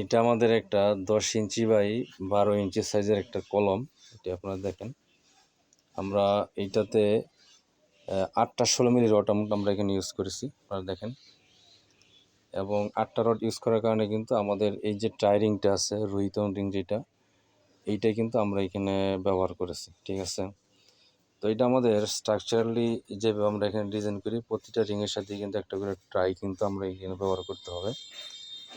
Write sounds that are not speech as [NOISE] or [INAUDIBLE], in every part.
এটা আমাদের একটা দশ ইঞ্চি বাই বারো ইঞ্চি সাইজের একটা কলম। এটা আপনারা দেখেন। আমরা এইটাতে আটটা ষোলো মিলি রড আমরা এখানে ইউজ করেছি, আপনারা দেখেন। এবং আটটা রড ইউজ করার কারণে কিন্তু আমাদের এই যে টায়ারিংটা আছে রোহিত রিং যেটা, এইটাই কিন্তু আমরা এখানে ব্যবহার করেছি, ঠিক আছে? তো এটা আমাদের স্ট্রাকচারালি যেভাবে আমরা এখানে ডিজাইন করি, প্রতিটা রিংয়ের সাথে কিন্তু একটা করে ট্রাই কিন্তু আমরা এখানে ব্যবহার করতে হবে।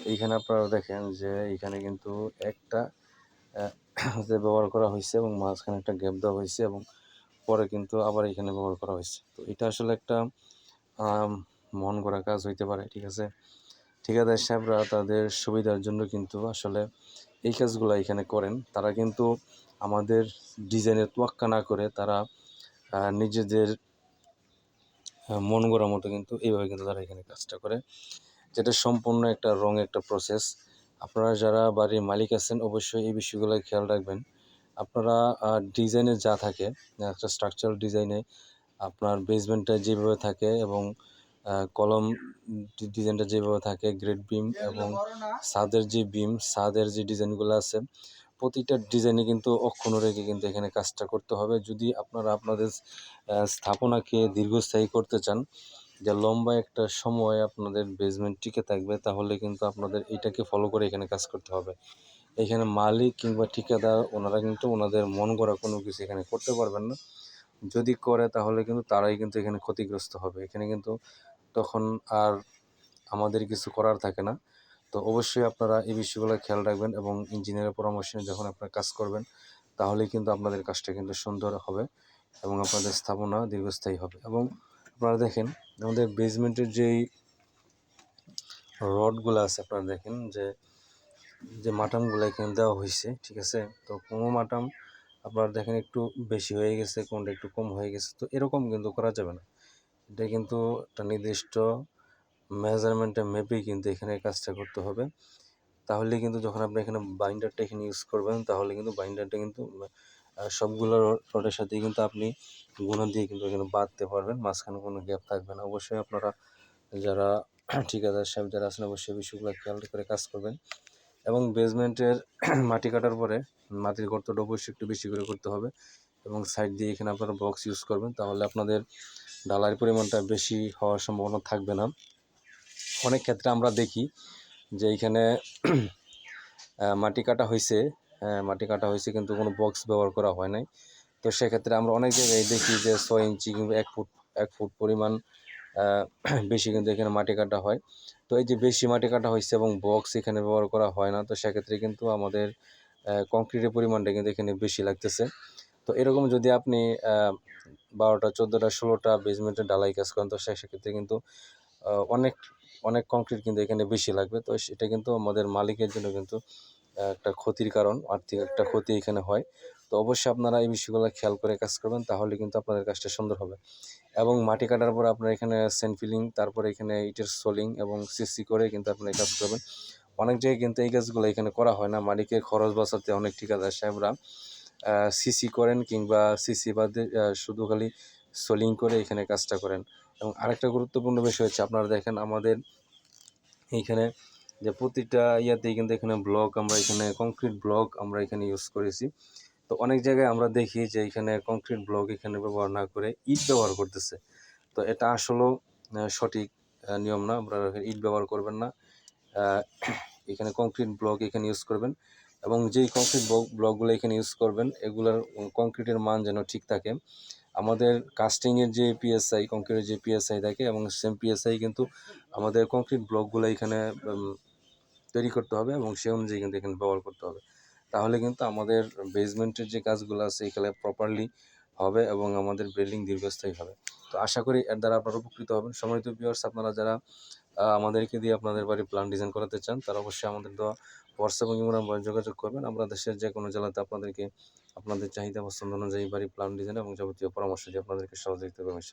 এইখানে আপনারা দেখেন যে এখানে কিন্তু একটা যে ব্যবহার করা হয়েছে এবং মাঝখানে একটা গ্যাপ দেওয়া হয়েছে এবং পরে কিন্তু আবার এখানে ব্যবহার করা হয়েছে। তো এটা আসলে একটা মন করা কাজ হইতে পারে, ঠিক আছে? ঠিকাদার সাহেবরা তাদের সুবিধার জন্য কিন্তু আসলে এই কাজগুলো এখানে করেন। তারা কিন্তু আমাদের ডিজাইনের তোয়াক্কা না করে তারা নিজেদের মন গড়া মতো কিন্তু এইভাবে কিন্তু তারা এখানে কাজটা করে। যেটা সম্পূর্ণ একটা রং একটা প্রসেস আপনারা যারা বাড়ির মালিক আছেন, অবশ্যই এই বিষয়গুলো খেয়াল রাখবেন। আপনারা ডিজাইনে যা থাকে, একটা স্ট্রাকচারাল ডিজাইনে আপনার বেসমেন্টটা যেভাবে থাকে এবং কলম ডিজাইনটা যেভাবে থাকে গ্রেড বিম এবং ছাদের যে বিম ছাদের যে ডিজাইনগুলো আছে, প্রতিটা ডিজাইনে কিন্তু অক্ষুণ্ণ রেখে কিন্তু এখানে কাজটা করতে হবে। যদি আপনারা আপনাদের স্থাপনাকে দীর্ঘস্থায়ী করতে চান যে লম্বা একটা সময় আপনাদের বেসমেন্ট টিকে থাকবে, তাহলে কিন্তু আপনাদের এটাকে ফলো করে এখানে কাজ করতে হবে। এখানে মালিক কিংবা ঠিকাদার, ওনারা কিন্তু ওনাদের মন করা কোনো কিছু এখানে করতে পারবেন না। যদি করে, তাহলে কিন্তু তারাই কিন্তু এখানে ক্ষতিগ্রস্ত হবে। এখানে কিন্তু তখন আর আমাদের কিছু করার থাকে না। তো অবশ্যই আপনারা এই বিষয়গুলো খেয়াল রাখবেন এবং ইঞ্জিনিয়ারের পরামর্শ নিয়ে যখন আপনারা কাজ করবেন, তাহলে কিন্তু আপনাদের কাজটা কিন্তু সুন্দর হবে এবং আপনাদের স্থাপনা দীর্ঘস্থায়ী হবে। এবং আপনারা দেখেন আমাদের বেসমেন্টের যেই রডগুলো আছে, আপনারা দেখেন যে যে মাটামগুলো এখানে দেওয়া হয়েছে ঠিক আছে? তো কোনো মাটাম আপনারা দেখেন একটু বেশি হয়ে গেছে, কোনটা একটু কম হয়ে গেছে, তো এরকম কিন্তু করা যাবে না। এটা কিন্তু একটা নির্দিষ্ট মেজারমেন্টে মেপেই কিন্তু এখানে কাজটা করতে হবে। তাহলে কিন্তু যখন আপনি এখানে বাইন্ডারটা এখানে ইউজ করবেন, তাহলে কিন্তু বাইন্ডারটা কিন্তু সবগুলো রডের সাথেই কিন্তু আপনি গুণা দিয়ে কিন্তু এখানে বাঁধতে পারবেন। মাঝখানে কোনো গ্যাপ থাকবে না। অবশ্যই আপনারা যারা [CLEARS THROAT] ঠিকাদার সাহেব যারা আছেন অবশ্যই বিষয়গুলো খেয়াল করে কাজ করবেন। এবং বেসমেন্টের [CLEARS THROAT] মাটি কাটার পরে মাটির গর্তটা অবশ্যই একটু বেশি করে করতে হবে এবং সাইড দিয়ে এখানে আপনারা বক্স ইউজ করবেন। তাহলে আপনাদের ডালার পরিমাণটা বেশি হওয়ার সম্ভাবনা থাকবে না। অনেক ক্ষেত্রে আমরা দেখি যে এইখানে [CLEARS THROAT] মাটি কাটা হয়েছে হ্যাঁ, মাটি কাটা হয়েছে কিন্তু কোনো বক্স ব্যবহার করা হয় নাই। তো সেক্ষেত্রে আমরা অনেক জায়গায় দেখি যে ছয় ইঞ্চি কিংবা এক ফুট এক ফুট পরিমাণ [CLEARS THROAT] বেশি কিন্তু এখানে মাটি কাটা হয়। তো এই যে বেশি মাটি কাটা হয়েছে এবং বক্স এখানে ব্যবহার করা হয় না, তো সেক্ষেত্রে কিন্তু আমাদের কংক্রিটের পরিমাণটা কিন্তু এখানে বেশি লাগতেছে। তো এরকম যদি আপনি বারোটা, চোদ্দোটা, ষোলোটা বেসমেন্টের ডালাই কাজ করেন, তো সেক্ষেত্রে কিন্তু অনেক অনেক কংক্রিট কিন্তু এখানে বেশি লাগবে। তো সেটা কিন্তু আমাদের মালিকের জন্য কিন্তু একটা ক্ষতির কারণ, আর্থিক একটা ক্ষতি এখানে হয়। তো অবশ্যই আপনারা এই বিষয়গুলো খেয়াল করে কাজ করবেন, তাহলে কিন্তু আপনাদের কাজটা সুন্দর হবে। এবং মাটি কাটার পর আপনারা এখানে সেন্ট ফিলিং তারপরে এখানে ইটের সোলিং এবং সিসি করে কিন্তু আপনারা কাজ করবেন। অনেক জায়গায় কিন্তু এই কাজগুলো এখানে করা হয় না। মালিকের খরচ বাঁচাতে অনেক ঠিকাদার সাহেবরা সিসি করেন কিংবা সিসি বাদে শুধু খালি সোলিং করে এখানে কাজটা করেন। এবং আরেকটা গুরুত্বপূর্ণ বিষয় হচ্ছে, আপনারা দেখেন আমাদের এইখানে যে প্রতিটা ইয়াতেই কিন্তু এখানে ব্লক আমরা এখানে কংক্রিট ব্লক আমরা এখানে ইউজ করেছি। তো অনেক জায়গায় আমরা দেখি যে এখানে কংক্রিট ব্লক এখানে ব্যবহার না করে ইট ব্যবহার করতেছে। তো এটা আসলেও সঠিক নিয়ম না। আপনারা ইট ব্যবহার করবেন না। এখানে কংক্রিট ব্লক এখানে ইউজ করবেন এবং যেই কংক্রিট ব্লকগুলো এখানে ইউজ করবেন, এগুলার কংক্রিটের মান যেন ঠিক থাকে। আমাদের কাস্টিংয়ের যে পিএসআই কংক্রিটের যে পিএসআই থাকে এবং সেম পিএসআই কিন্তু আমাদের কংক্রিট ব্লকগুলো এখানে তৈরি করতে হবে এবং সেই অনুযায়ী কিন্তু এখানে ব্যবহার করতে হবে। তাহলে কিন্তু আমাদের বেসমেন্টের যে কাজগুলো আছে, এখানে প্রপারলি হবে এবং আমাদের বিল্ডিং দীর্ঘস্থায়ী হবে। তো আশা করি এর দ্বারা আপনারা উপকৃত হবেন। সম্মানিত ভিউয়ার্স আপনারা যারা আমাদেরকে দিয়ে আপনাদের বাড়ি প্ল্যান ডিজাইন করাতে চান, তারা অবশ্যই আমাদের দেওয়া হোয়াটসঅ্যাপ এবং নাম্বারে যোগাযোগ করবেন। আমরা দেশের যে কোনো জেলাতে আপনাদেরকে, আপনাদের চাহিদা পছন্দ অনুযায়ী বাড়ি প্ল্যান ডিজাইন এবং যাবতীয় পরামর্শ দিয়ে আপনাদেরকে সহযোগিতা করবেন